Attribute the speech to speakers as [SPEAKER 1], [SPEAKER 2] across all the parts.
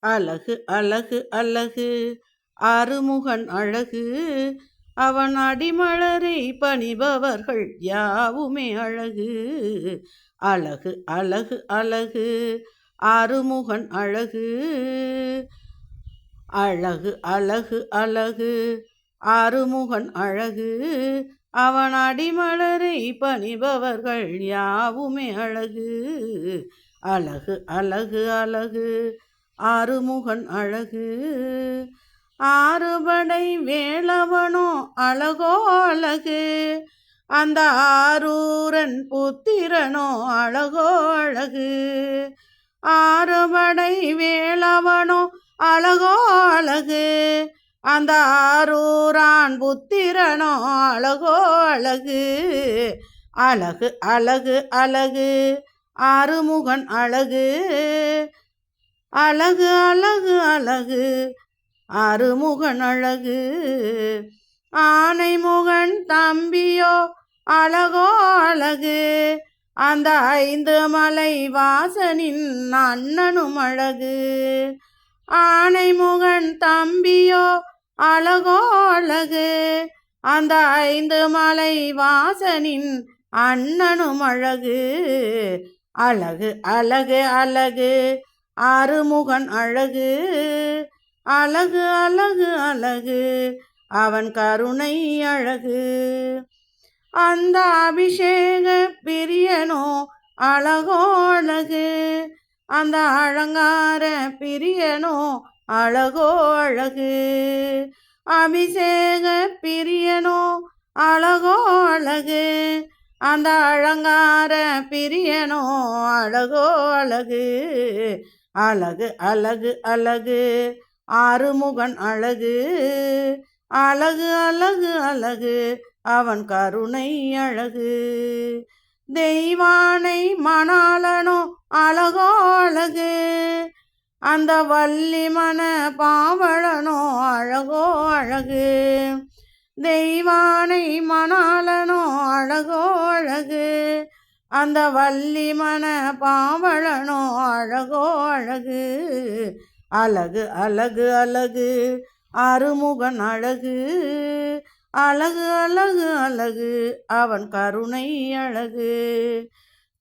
[SPEAKER 1] அழகு அழகு அழகு. ஆறுமுகன் அழகு. அவன் அடிமலரை பணிபவர்கள் யாவுமே அழகு. அழகு அழகு அழகு. ஆறுமுகன் அழகு. அழகு அழகு அழகு. ஆறுமுகன் அழகு. அவன் அடிமலரை பணிபவர்கள் யாவுமே அழகு. அழகு அழகு அழகு. ஆறுமுகன் அழகு. ஆறுபடை வேளவனோ அழகோ அழகு. அந்த ஆரூரன் புத்திரனோ அழகோ அழகு. ஆறுபடை வேளவனோ அழகோ அழகு. அந்த ஆரூரான் புத்திரனோ அழகோ அழகு. அழகு அழகு அழகு. ஆறுமுகன் அழகு. அழகு அழகு அழகு. அருமுகன் அழகு. ஆனைமுகன் தம்பியோ அழகோ அழகு. அந்த ஐந்து மலை வாசனின் அண்ணனும் அழகு. ஆனைமுகன் தம்பியோ அழகோ அழகு. அந்த ஐந்து மலை வாசனின் அண்ணனும் அழகு. அழகு அழகு அழகு. ஆறுமுகன் அழகு அழகு அழகு அழகு அவன் கருணை அழகு. அந்த அபிஷேக பிரியனோ அழகோ அழகு அந்த அழங்கார பிரியனோ அழகோ அழகு. அபிஷேக பிரியனோ அழகோ அழகு அந்த அழங்கார பிரியனோ அழகோ அழகு. அழகு அழகு அழகு ஆறுமுகன் அழகு அழகு அழகு அழகு அவன் கருணை அழகு. தெய்வானை மணாளனோ அழகோ அழகு அந்த வள்ளி மன பாவழனோ அழகோ அழகு. தெய்வானை மணாளனோ அழகோ அழகு அந்த வள்ளி மன பாவழனோ அழகோ அழகு. அழகு அழகு அழகு அருமுகன் அழகு. அழகு அழகு அழகு அவன் கருணை அழகு.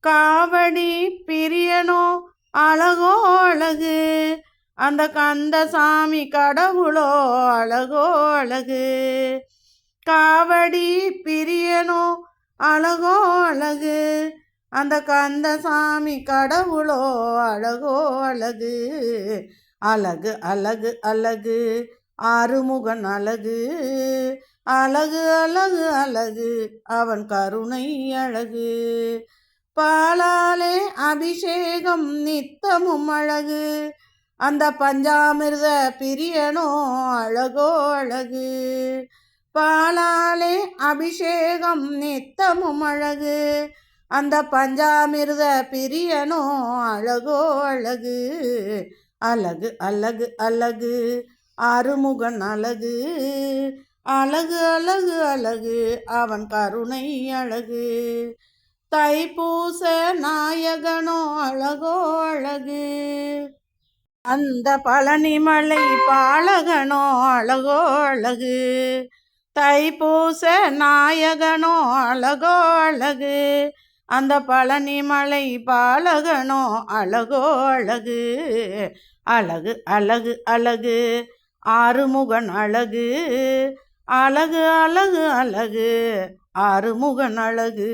[SPEAKER 1] காவடி பிரியனோ அழகோ அழகு. அந்த கந்த சாமி கடவுளோ அழகோ அழகு. காவடி பிரியனோ அழகோ அழகு. அந்த கந்தசாமி கடவுளோ அழகோ அழகு. அழகு அழகு அழகு. ஆறுமுகன் அழகு. அழகு அழகு அழகு. அவன் கருணை அழகு. பாலாலே அபிஷேகம் நித்தமும் அழகு. அந்த பஞ்சாமிர்த பிரியனோ அழகோ அழகு. பாலாலே அபிஷேகம் நித்தமும் அழகு. அந்த பஞ்சாமிர்த பிரியனோ அழகோ அழகு. அழகு அழகு அழகு. அருமுகன் அழகு. அழகு அழகு அழகு. அவன் கருணை அழகு. தைப்பூச நாயகனோ அழகோ அழகு. அந்த பழனிமலை பாலகனோ அழகோ அழகு. தைப்பூச நாயகனோ அழகோ அழகு. அந்த பழனிமலை பாலகனோ அழகோ அழகு. அழகு அழகு அழகு. ஆறுமுகன் அழகு. அழகு அழகு அழகு. ஆறுமுகன் அழகு.